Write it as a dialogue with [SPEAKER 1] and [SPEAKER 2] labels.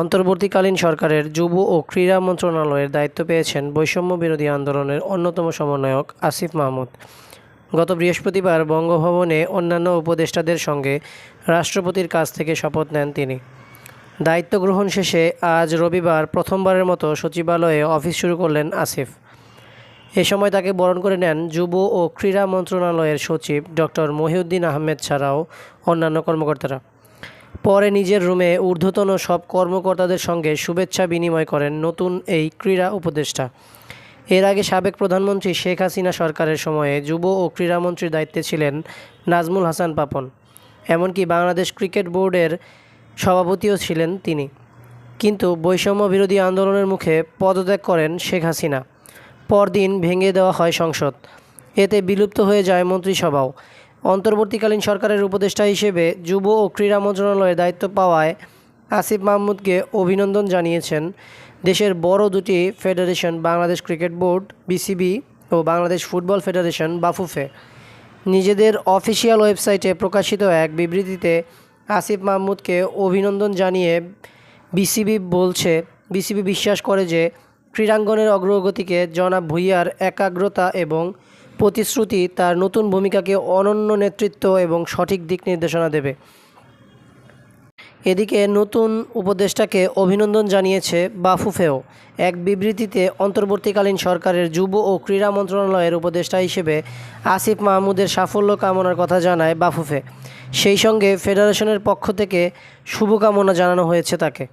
[SPEAKER 1] অন্তর্বর্তীকালীন সরকারের যুব ও ক্রীড়া মন্ত্রণালয়ের দায়িত্ব পেয়েছেন বৈষম্য বিরোধী আন্দোলনের অন্যতম সমন্বয়ক আসিফ মাহমুদ। গত বৃহস্পতিবার বঙ্গভবনে অন্যান্য উপদেষ্টাদের সঙ্গে রাষ্ট্রপতির কাছ থেকে শপথ নেন তিনি। দায়িত্ব গ্রহণ শেষে আজ রবিবার প্রথমবারের মতো সচিবালয়ে অফিস শুরু করলেন আসিফ। এ সময় তাকে বরণ করে নেন যুব ও ক্রীড়া মন্ত্রণালয়ের সচিব ডক্টর মহিউদ্দিন আহমেদ ছাড়াও অন্যান্য কর্মকর্তারা। পরে নিজের রুমে ঊর্ধ্বতন সব কর্মকর্তাদের সঙ্গে শুভেচ্ছা বিনিময় করেন নতুন এই ক্রীড়া উপদেষ্টা। এর আগে সাবেক প্রধানমন্ত্রী শেখ হাসিনা সরকারের সময়ে যুব ও ক্রীড়ামন্ত্রীর দায়িত্বে ছিলেন নাজমুল হাসান পাপন। এমনকি বাংলাদেশ ক্রিকেট বোর্ডের সভাপতিও ছিলেন তিনি। কিন্তু বৈষম্য বিরোধী আন্দোলনের মুখে পদত্যাগ করেন শেখ হাসিনা। পরদিন ভেঙে দেওয়া হয় সংসদ। এতে বিলুপ্ত হয়ে যায় মন্ত্রিসভাও। অন্তর্বর্তীকালীন সরকারের উপদেষ্টা হিসেবে যুব ও ক্রীড়া মন্ত্রণালয়ের দায়িত্ব পাওয়ায় আসিফ মাহমুদকে অভিনন্দন জানিয়েছেন। দেশের বড় দুটি federation Bangladesh cricket board, BCB ও বাংলাদেশ ফুটবল ফেডারেশন, বাফুফে। নিজেদের অফিসিয়াল ওয়েবসাইটে প্রকাশিত এক বিবৃতিতে আসিফ মাহমুদকে অভিনন্দন জানিয়ে বিসিবি বলছে, বিসিবি বিশ্বাস করে যে ক্রীড়াঙ্গনের অগ্রগতিকে জনাব ভুইয়ার একাগ্রতা এবং প্রতিশ্রুতি তার নতুন ভূমিকাকে অনন্য নেতৃত্ব এবং সঠিক দিক নির্দেশনা দেবে। এদিকে নতুন উপদেষ্টাকে অভিনন্দন জানিয়েছে বাফুফেও এক বিবৃতিতে অন্তর্বর্তীকালীন সরকারের যুব ও ক্রীড়া মন্ত্রণালয়ের উপদেষ্টা হিসেবে আসিফ মাহমুদের সাফল্য কামনার কথা জানায় বাফুফে সেই সঙ্গে ফেডারেশনের পক্ষ থেকে শুভকামনা জানানো হয়েছে তাকে।